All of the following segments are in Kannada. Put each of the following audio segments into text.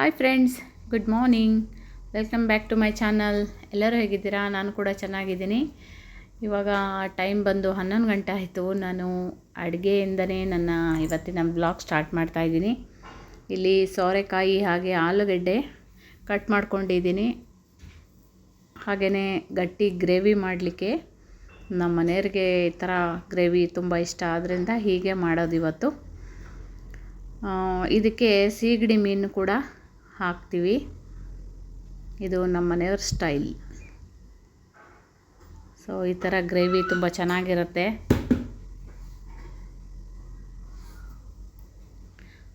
Hi friends good morning welcome back to my channel ಎಲ್ಲರೂ ಹೇಗಿದ್ದೀರಾ? ನಾನು ಕೂಡ ಚೆನ್ನಾಗಿದ್ದೀನಿ. ಇವಾಗ ಟೈಮ್ ಬಂದು ಹನ್ನೊಂದು ಗಂಟೆ ಆಯಿತು. ನಾನು ಅಡುಗೆಯಿಂದನೇ ನನ್ನ ಇವತ್ತಿನ ಬ್ಲಾಗ್ ಸ್ಟಾರ್ಟ್ ಮಾಡ್ತಾ ಇದ್ದೀನಿ. ಇಲ್ಲಿ ಸೋರೆಕಾಯಿ ಹಾಗೆ ಆಲೂಗಡ್ಡೆ ಕಟ್ ಮಾಡ್ಕೊಂಡಿದ್ದೀನಿ. ಹಾಗೆಯೇ ಗಟ್ಟಿ ಗ್ರೇವಿ ಮಾಡಲಿಕ್ಕೆ. ನಮ್ಮ ಮನೆಯವ್ರಿಗೆ ಈ ಥರ ಗ್ರೇವಿ ತುಂಬ ಇಷ್ಟ. ಆದ್ದರಿಂದ ಹೀಗೆ ಮಾಡೋದು ಇವತ್ತು. ಇದಕ್ಕೆ ಸೀಗಡಿ ಮೀನು ಕೂಡ ಹಾಕ್ತೀವಿ. ಇದು ನಮ್ಮ ಮನೆಯವ್ರ ಸ್ಟೈಲ್. ಸೊ ಈ ಥರ ಗ್ರೇವಿ ತುಂಬ ಚೆನ್ನಾಗಿರುತ್ತೆ.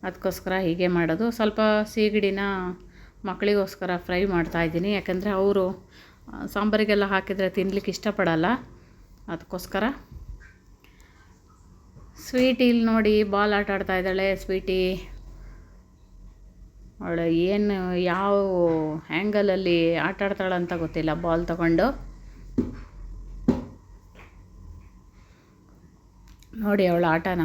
ಅದಕ್ಕೋಸ್ಕರ ಹೀಗೆ ಮಾಡೋದು. ಸ್ವಲ್ಪ ಸೀಗಡಿನ ಮಕ್ಕಳಿಗೋಸ್ಕರ ಫ್ರೈ ಮಾಡ್ತಾಯಿದ್ದೀನಿ ಯಾಕಂದರೆ ಅವರು ಸಾಂಬಾರಿಗೆಲ್ಲ ಹಾಕಿದರೆ ತಿನ್ಲಿಕ್ಕೆ ಇಷ್ಟಪಡಲ್ಲ. ಅದಕ್ಕೋಸ್ಕರ ಸ್ವೀಟಿ ಇಲ್ಲಿ ನೋಡಿ, ಬಾಲ್ ಆಟ ಆಡ್ತಾ ಇದ್ದಾಳೆ ಸ್ವೀಟಿ ಅವಳು ಏನು ಯಾವ ಆ್ಯಂಗಲಲ್ಲಿ ಆಟ ಆಡ್ತಾಳೆ ಅಂತ ಗೊತ್ತಿಲ್ಲ. ಬಾಲ್ ತಗೊಂಡು. ನೋಡಿ ಅವಳ ಆಟನ.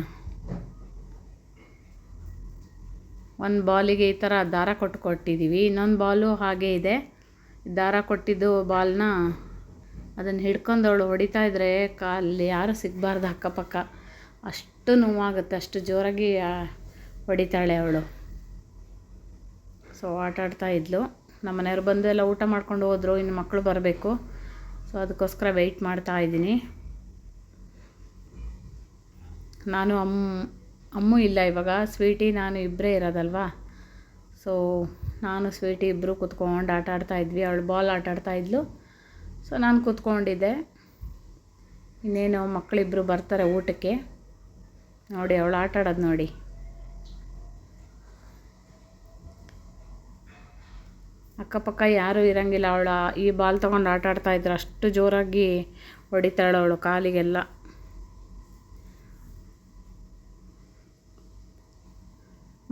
ಒಂದು ಬಾಲಿಗೆ ಈ ಥರ ದಾರ ಕೊಟ್ಟು ಕೊಟ್ಟಿದ್ದೀವಿ ಇನ್ನೊಂದು ಬಾಲು ಹಾಗೆ ಇದೆ. ದಾರ ಕೊಟ್ಟಿದ್ದು ಬಾಲ್ನ ಅದನ್ನು ಹಿಡ್ಕೊಂಡು ಅವಳು ಹೊಡಿತಾ ಇದ್ರೆ ಕಾಲು ಯಾರು ಸಿಗಬಾರ್ದು ಅಕ್ಕಪಕ್ಕ. ಅಷ್ಟು ನೋವಾಗುತ್ತೆ. ಅಷ್ಟು ಜೋರಾಗಿ ಹೊಡಿತಾಳೆ ಅವಳು. ಸೊ ಆಟ ಆಡ್ತಾ ಇದ್ಲು. ನಮ್ಮ ಮನೆಯವ್ರು ಬಂದು ಎಲ್ಲ ಊಟ ಮಾಡ್ಕೊಂಡು ಹೋದರು, ಇನ್ನು ಮಕ್ಕಳು ಬರಬೇಕು. ಸೊ ಅದಕ್ಕೋಸ್ಕರ ವೆಯ್ಟ್ ಮಾಡ್ತಾ ಇದ್ದೀನಿ. ನಾನು ಅಮ್ಮ ಅಮ್ಮು ಇಲ್ಲ ಇವಾಗ. ಸ್ವೀಟಿ ನಾನು ಇಬ್ಬರೇ ಇರೋದಲ್ವಾ? ಸೊ ನಾನು ಸ್ವೀಟಿ ಇಬ್ಬರು ಕೂತ್ಕೊಂಡು ಆಟ ಆಡ್ತಾ ಇದ್ವಿ. ಅವಳು ಬಾಲ್ ಆಟ ಆಡ್ತಾ ಇದ್ಲು. ಸೊ ನಾನು ಕೂತ್ಕೊಂಡಿದ್ದೆ. ಇನ್ನೇನು ಮಕ್ಕಳಿಬ್ಬರು ಬರ್ತಾರೆ ಊಟಕ್ಕೆ. ನೋಡಿ, ಅವಳು ಆಟ ಆಡೋದು ನೋಡಿ. ಅಕ್ಕಪಕ್ಕ ಯಾರೂ ಇರೋಂಗಿಲ್ಲ ಅವಳ. ಈ ಬಾಲ್ ತೊಗೊಂಡು ಆಟ ಆಡ್ತಾ ಇದ್ರು. ಅಷ್ಟು ಜೋರಾಗಿ ಹೊಡಿತಾಳೆ ಅವಳು ಕಾಲಿಗೆಲ್ಲ.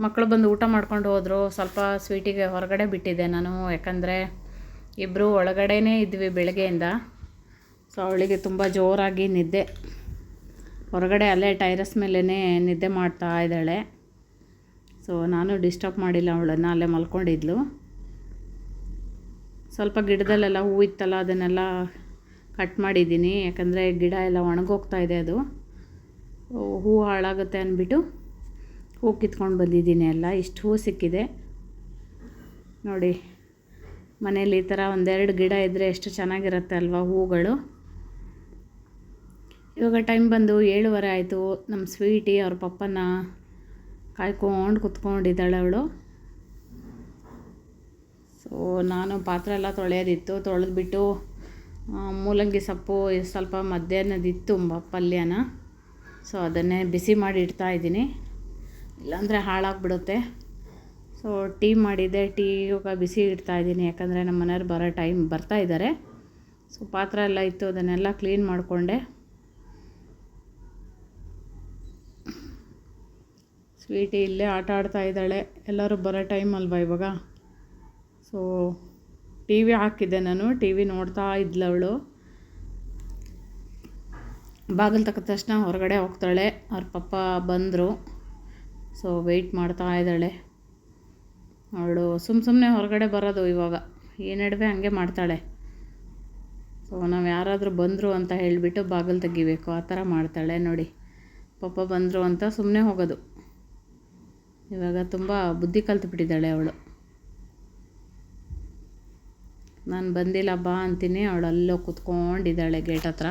ಮಕ್ಕಳು ಬಂದು ಊಟ ಮಾಡ್ಕೊಂಡು ಹೋದರು. ಸ್ವಲ್ಪ ಸ್ವೀಟಿಗೆ ಹೊರಗಡೆ ಬಿಟ್ಟಿದ್ದೆ ನಾನು. ಯಾಕಂದರೆ ಇಬ್ಬರು ಒಳಗಡೆನೇ ಇದ್ವಿ ಬೆಳಗ್ಗೆಯಿಂದ. ಸೊ ಅವಳಿಗೆ ತುಂಬ ಜೋರಾಗಿ ನಿದ್ದೆ. ಹೊರಗಡೆ ಅಲ್ಲೇ ಟೈರಸ್ ಮೇಲೇ ನಿದ್ದೆ ಮಾಡ್ತಾ ಇದ್ದಾಳೆ. ಸೊ ನಾನು ಡಿಸ್ಟರ್ಬ್ ಮಾಡಿಲ್ಲ ಅವಳನ್ನು. ಅಲ್ಲೇ ಮಲ್ಕೊಂಡಿದ್ಲು. ಸ್ವಲ್ಪ ಗಿಡದಲ್ಲೆಲ್ಲ ಹೂ ಇತ್ತಲ್ಲ, ಅದನ್ನೆಲ್ಲ ಕಟ್ ಮಾಡಿದ್ದೀನಿ. ಯಾಕಂದರೆ ಗಿಡ ಎಲ್ಲ ಒಣಗೋಗ್ತಾ ಇದೆ ಅದು. ಹೂ ಹಾಳಾಗುತ್ತೆ ಅಂದ್ಬಿಟ್ಟು ಹೂ ಕಿತ್ಕೊಂಡು ಬಂದಿದ್ದೀನಿ ಎಲ್ಲ. ಇಷ್ಟು ಹೂ ಸಿಕ್ಕಿದೆ. ನೋಡಿ, ಮನೇಲಿ ಈ ಥರ ಒಂದೆರಡು ಗಿಡ ಇದ್ದರೆ ಎಷ್ಟು ಚೆನ್ನಾಗಿರುತ್ತೆ ಅಲ್ವಾ ಹೂಗಳು. ಇವಾಗ ಟೈಮ್ ಬಂದು ಏಳುವರೆ ಆಯಿತು. ನಮ್ಮ ಸ್ವೀಟಿ ಅವ್ರ ಪಪ್ಪನ ಕಾಯ್ಕೊಂಡು ಕುತ್ಕೊಂಡಿದ್ದಾಳೆ ಅವಳು. ಸೊ ನಾನು ಪಾತ್ರೆ ಎಲ್ಲ ತೊಳೆಯೋದಿತ್ತು, ತೊಳೆದ್ಬಿಟ್ಟು ಮೂಲಂಗಿ ಸೊಪ್ಪು ಸ್ವಲ್ಪ ಮಧ್ಯಾಹ್ನದಿತ್ತು ಪಲ್ಯನ. ಸೊ ಅದನ್ನೇ ಬಿಸಿ ಮಾಡಿ ಇಡ್ತಾ ಇದ್ದೀನಿ. ಇಲ್ಲಾಂದರೆ ಹಾಳಾಗ್ಬಿಡುತ್ತೆ. ಸೊ ಟೀ ಮಾಡಿದ್ದೆ, ಟೀ ಇವಾಗ ಬಿಸಿ ಇಡ್ತಾ ಇದ್ದೀನಿ. ಯಾಕಂದರೆ ನಮ್ಮ ಮನೆಯವ್ರು ಬರೋ ಟೈಮ್ ಬರ್ತಾ ಇದ್ದಾರೆ. ಸೊ ಪಾತ್ರೆ ಎಲ್ಲ ಇತ್ತು, ಅದನ್ನೆಲ್ಲ ಕ್ಲೀನ್ ಮಾಡಿಕೊಂಡೆ. ಸ್ವೀಟಿ ಇಲ್ಲೇ ಆಟ ಆಡ್ತಾ ಇದ್ದಾಳೆ. ಎಲ್ಲರೂ ಬರೋ ಟೈಮ್ ಅಲ್ವಾ ಇವಾಗ? ಸೊ ಟಿ ವಿ ಹಾಕಿದ್ದೆ ನಾನು ಟಿ ವಿ ನೋಡ್ತಾ ಇದ್ಲವಳು ಬಾಗಿಲು ತಕ್ಕ ತಕ್ಷಣ ಹೊರಗಡೆ ಹೋಗ್ತಾಳೆ, ಅವ್ರ ಪಪ್ಪ ಬಂದರು. ಸೊ ವೆಯ್ಟ್ ಮಾಡ್ತಾ ಇದ್ದಾಳೆ. ಅವಳು ಸುಮ್ಮ ಸುಮ್ಮನೆ ಹೊರಗಡೆ ಬರೋದು ಇವಾಗ. ಈ ನಡುವೆ ಹಂಗೆ ಮಾಡ್ತಾಳೆ. ಸೊ ನಾವು ಯಾರಾದರೂ ಬಂದರು ಅಂತ ಹೇಳಿಬಿಟ್ಟು ಬಾಗಿಲು ತೆಗಿಬೇಕು, ಆ ಥರ ಮಾಡ್ತಾಳೆ ನೋಡಿ. ಪಪ್ಪ ಬಂದರು ಅಂತ ಸುಮ್ಮನೆ ಹೋಗೋದು. ಇವಾಗ ತುಂಬ ಬುದ್ಧಿ ಕಲ್ತ್ಬಿಟ್ಟಿದ್ದಾಳೆ ಅವಳು. ನಾನು ಬಂದಿಲ್ಲ, ಬಾ ಅಂತೀನಿ. ಅವಳು ಅಲ್ಲೋ ಕುತ್ಕೊಂಡಿದ್ದಾಳೆ ಗೇಟ್ ಹತ್ರ.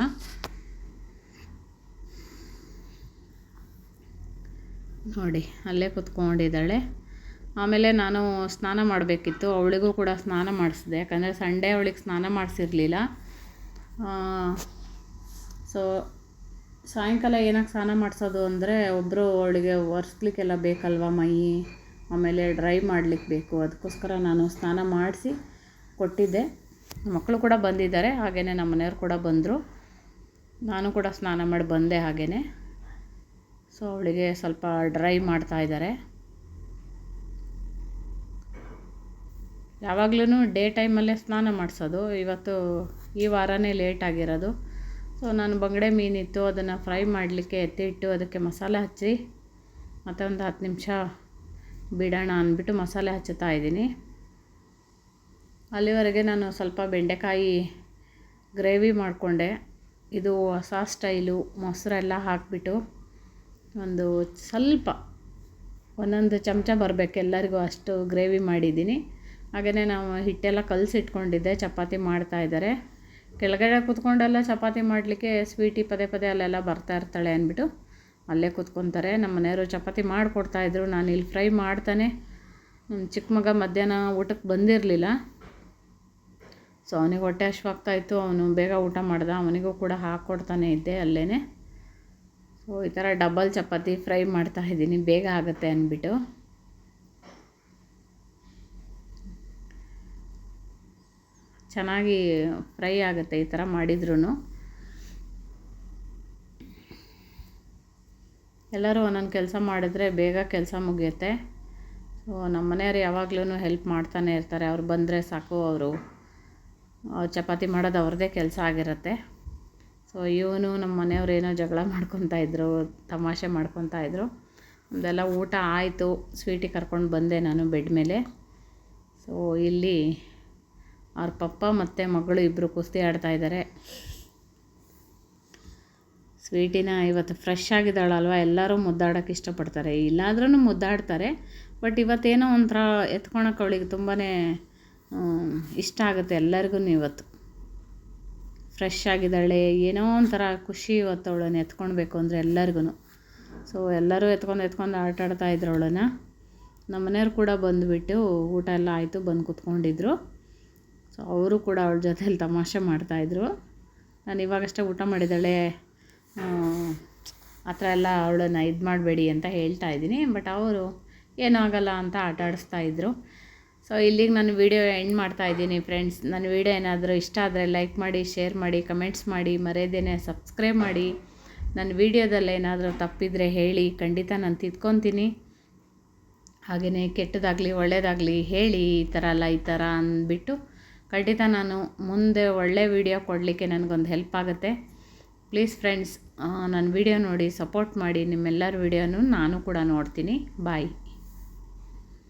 ನೋಡಿ, ಅಲ್ಲೇ ಕುತ್ಕೊಂಡಿದ್ದಾಳೆ. ಆಮೇಲೆ ನಾನು ಸ್ನಾನ ಮಾಡಬೇಕಿತ್ತು. ಅವಳಿಗೂ ಕೂಡ ಸ್ನಾನ ಮಾಡಿಸಿದೆ. ಯಾಕಂದರೆ ಸಂಡೇ ಅವಳಿಗೆ ಸ್ನಾನ ಮಾಡಿಸಿರಲಿಲ್ಲ. ಸೊ ಸಾಯಂಕಾಲ ಏನಕ್ಕೆ ಸ್ನಾನ ಮಾಡಿಸೋದು ಅಂದರೆ ಒಬ್ಬರು ಅವಳಿಗೆ ಒರೆಸ್ಲಿಕ್ಕೆಲ್ಲ ಬೇಕಲ್ವ ಮೈ? ಆಮೇಲೆ ಡ್ರೈ ಮಾಡಲಿಕ್ಕೆ ಬೇಕು. ಅದಕ್ಕೋಸ್ಕರ ನಾನು ಸ್ನಾನ ಮಾಡಿಸಿ ಕೊಟ್ಟಿದ್ದೆ. ಮಕ್ಕಳು ಕೂಡ ಬಂದಿದ್ದಾರೆ ಹಾಗೆಯೇ ನಮ್ಮ ಮನೆಯವ್ರು ಕೂಡ ಬಂದರು. ನಾನು ಕೂಡ ಸ್ನಾನ ಮಾಡಿ ಬಂದೆ ಹಾಗೆಯೇ ಸೊ ಅವಳಿಗೆ ಸ್ವಲ್ಪ ಡ್ರೈ ಮಾಡ್ತಾ ಇದ್ದಾರೆ. ಯಾವಾಗಲೂ ಡೇ ಟೈಮಲ್ಲೇ ಸ್ನಾನ ಮಾಡಿಸೋದು. ಇವತ್ತು ಈ ವಾರನೇ ಲೇಟ್ ಆಗಿರೋದು. ಸೊ ನಾನು ಬಂಗಡೆ ಮೀನಿತ್ತು, ಅದನ್ನು ಫ್ರೈ ಮಾಡಲಿಕ್ಕೆ ಎತ್ತಿಟ್ಟು ಅದಕ್ಕೆ ಮಸಾಲೆ ಹಚ್ಚಿ ಮತ್ತೆ ಒಂದು ಹತ್ತು ನಿಮಿಷ ಬಿಡೋಣ ಅಂದ್ಬಿಟ್ಟು ಮಸಾಲೆ ಹಚ್ಚುತ್ತಾ ಇದ್ದೀನಿ. ಅಲ್ಲಿವರೆಗೆ ನಾನು ಸ್ವಲ್ಪ ಬೆಂಡೆಕಾಯಿ ಗ್ರೇವಿ ಮಾಡಿಕೊಂಡೆ. ಇದು ಹೊಸ ಸ್ಟೈಲು. ಮೊಸರೆಲ್ಲ ಹಾಕಿಬಿಟ್ಟು ಒಂದು ಸ್ವಲ್ಪ ಒಂದೊಂದು ಚಮಚ ಬರಬೇಕು. ಎಲ್ಲರಿಗೂ ಅಷ್ಟು ಗ್ರೇವಿ ಮಾಡಿದ್ದೀನಿ. ಹಾಗೆಯೇ ನಾವು ಹಿಟ್ಟೆಲ್ಲ ಕಲಸಿಟ್ಕೊಂಡಿದ್ದೆ. ಚಪಾತಿ ಮಾಡ್ತಾ ಇದ್ದಾರೆ. ಕೆಳಗಡೆ ಕೂತ್ಕೊಂಡೆಲ್ಲ ಚಪಾತಿ ಮಾಡಲಿಕ್ಕೆ ಸ್ವೀಟಿ ಪದೇ ಪದೇ ಅಲ್ಲೆಲ್ಲ ಬರ್ತಾ ಇರ್ತಾಳೆ ಅಂದ್ಬಿಟ್ಟು ಅಲ್ಲೇ ಕೂತ್ಕೊತಾರೆ. ನಮ್ಮ ಮನೆಯವರು ಚಪಾತಿ ಮಾಡಿಕೊಡ್ತಾಯಿದ್ರು ನಾನು ಇಲ್ಲಿ ಫ್ರೈ ಮಾಡ್ತಾನೆ. ನಮ್ಮ ಚಿಕ್ಕ ಮಗ ಮಧ್ಯಾಹ್ನ ಊಟಕ್ಕೆ ಬಂದಿರಲಿಲ್ಲ. ಸೊ ಅವನಿಗೆ ಹೊಟ್ಟೆ ಹಶ್ವಾಗ್ತಾಯಿತ್ತು ಅವನು ಬೇಗ ಊಟ ಮಾಡ್ದ. ಅವನಿಗೂ ಕೂಡ ಹಾಕ್ಕೊಡ್ತಾನೆ ಇದ್ದೆ ಅಲ್ಲೇ ಸೊ ಈ ಥರ ಡಬಲ್ ಚಪಾತಿ ಫ್ರೈ ಮಾಡ್ತಾ ಇದ್ದೀನಿ. ಬೇಗ ಆಗುತ್ತೆ ಅಂದ್ಬಿಟ್ಟು. ಚೆನ್ನಾಗಿ ಫ್ರೈ ಆಗುತ್ತೆ ಈ ಥರ ಮಾಡಿದ್ರೂ ಎಲ್ಲರೂ ಒಂದೊಂದು ಕೆಲಸ ಮಾಡಿದ್ರೆ ಬೇಗ ಕೆಲಸ ಮುಗಿಯುತ್ತೆ. ಸೊ ನಮ್ಮ ಮನೆಯವ್ರು ಯಾವಾಗಲೂ ಹೆಲ್ಪ್ ಮಾಡ್ತಾನೆ ಇರ್ತಾರೆ. ಅವ್ರು ಬಂದರೆ ಸಾಕು, ಅವರು ಚಪಾತಿ ಮಾಡೋದು ಅವ್ರದ್ದೇ ಕೆಲಸ ಆಗಿರುತ್ತೆ. ಸೊ ಇವನು ನಮ್ಮ ಮನೆಯವ್ರು ಜಗಳ ಮಾಡ್ಕೊತಾ ಇದ್ರು, ತಮಾಷೆ ಮಾಡ್ಕೊತಾ ಇದ್ರು. ಒಂದೆಲ್ಲ ಊಟ ಆಯಿತು. ಸ್ವೀಟಿಗೆ ಕರ್ಕೊಂಡು ಬಂದೆ ನಾನು ಬೆಡ್ ಮೇಲೆ. ಸೊ ಇಲ್ಲಿ ಅವ್ರ ಪಪ್ಪ ಮತ್ತು ಮಗಳು ಇಬ್ಬರು ಕುಸ್ತಿ ಆಡ್ತಾ ಇದ್ದಾರೆ ಸ್ವೀಟಿನ ಇವತ್ತು ಫ್ರೆಶ್ ಆಗಿದ್ದಾಳಲ್ವ? ಎಲ್ಲರೂ ಮುದ್ದಾಡೋಕ್ಕೆ ಇಷ್ಟಪಡ್ತಾರೆ. ಇಲ್ಲಾದ್ರೂ ಮುದ್ದಾಡ್ತಾರೆ. ಬಟ್ ಇವತ್ತೇನೋ ಒಂಥರ ಎತ್ಕೊಳಕ್ಕೆ ಅವಳಿಗೆ ತುಂಬಾ ಇಷ್ಟ ಆಗುತ್ತೆ ಎಲ್ಲರಿಗೂ ಇವತ್ತು. ಫ್ರೆಶ್ ಆಗಿದ್ದಾಳೆ, ಏನೋ ಒಂಥರ ಖುಷಿ ಇವತ್ತು ಅವಳನ್ನು ಎತ್ಕೊಳ್ಬೇಕು ಅಂದರೆ ಎಲ್ಲರಿಗೂ ಸೊ ಎಲ್ಲರೂ ಎತ್ಕೊಂಡು ಎತ್ಕೊಂಡು ಆಟ ಆಡ್ತಾ ಇದ್ರು ಅವಳನ್ನು. ನಮ್ಮ ಮನೆಯವ್ರು ಕೂಡ ಬಂದುಬಿಟ್ಟು ಊಟ ಎಲ್ಲ ಆಯಿತು, ಬಂದು ಕೂತ್ಕೊಂಡಿದ್ರು. ಸೊ ಅವರು ಕೂಡ ಅವಳ ಜೊತೆಯಲ್ಲಿ ತಮಾಷೆ ಮಾಡ್ತಾಯಿದ್ರು ನಾನು ಇವಾಗಷ್ಟೇ ಊಟ ಮಾಡಿದ್ದಾಳೆ, ಆ ಥರ ಎಲ್ಲ ಅವಳನ್ನು ಇದು ಮಾಡಬೇಡಿ ಅಂತ ಹೇಳ್ತಾ ಇದ್ದೀನಿ. ಬಟ್ ಅವರು, ಏನೂ ಆಗಲ್ಲ ಅಂತ ಆಟ ಆಡಿಸ್ತಾ ಇದ್ದರು ಸೊ ಇಲ್ಲಿಗೆ ನಾನು ವೀಡಿಯೋ ಎಂಡ್ ಮಾಡ್ತಾ ಇದ್ದೀನಿ ಫ್ರೆಂಡ್ಸ್ ನನ್ನ ವೀಡಿಯೋ ಏನಾದರೂ ಇಷ್ಟ ಆದರೆ ಲೈಕ್ ಮಾಡಿ ಶೇರ್ ಮಾಡಿ ಕಮೆಂಟ್ಸ್ ಮಾಡಿ, ಮರೆಯದೇನೆ ಸಬ್ಸ್ಕ್ರೈಬ್ ಮಾಡಿ. ನನ್ನ ವೀಡಿಯೋದಲ್ಲಿ ಏನಾದರೂ ತಪ್ಪಿದರೆ ಹೇಳಿ, ಖಂಡಿತ ನಾನು ತಿದ್ಕೊತೀನಿ. ಹಾಗೆಯೇ ಕೆಟ್ಟದಾಗಲಿ ಒಳ್ಳೆಯದಾಗಲಿ ಹೇಳಿ, ಈ ಥರ ಅಲ್ಲ, ಈ ಥರ ಅಂದ್ಬಿಟ್ಟು ಖಂಡಿತ ನಾನು ಮುಂದೆ ಒಳ್ಳೆ ವೀಡಿಯೋ ಕೊಡಲಿಕ್ಕೆ ನನಗೊಂದು ಹೆಲ್ಪ್ ಆಗುತ್ತೆ. ಪ್ಲೀಸ್ ಫ್ರೆಂಡ್ಸ್ ನನ್ನ ವೀಡಿಯೋ ನೋಡಿ ಸಪೋರ್ಟ್ ಮಾಡಿ, ನಿಮ್ಮೆಲ್ಲರ ವೀಡಿಯೋನು ನಾನು ಕೂಡ ನೋಡ್ತೀನಿ. ಬಾಯ್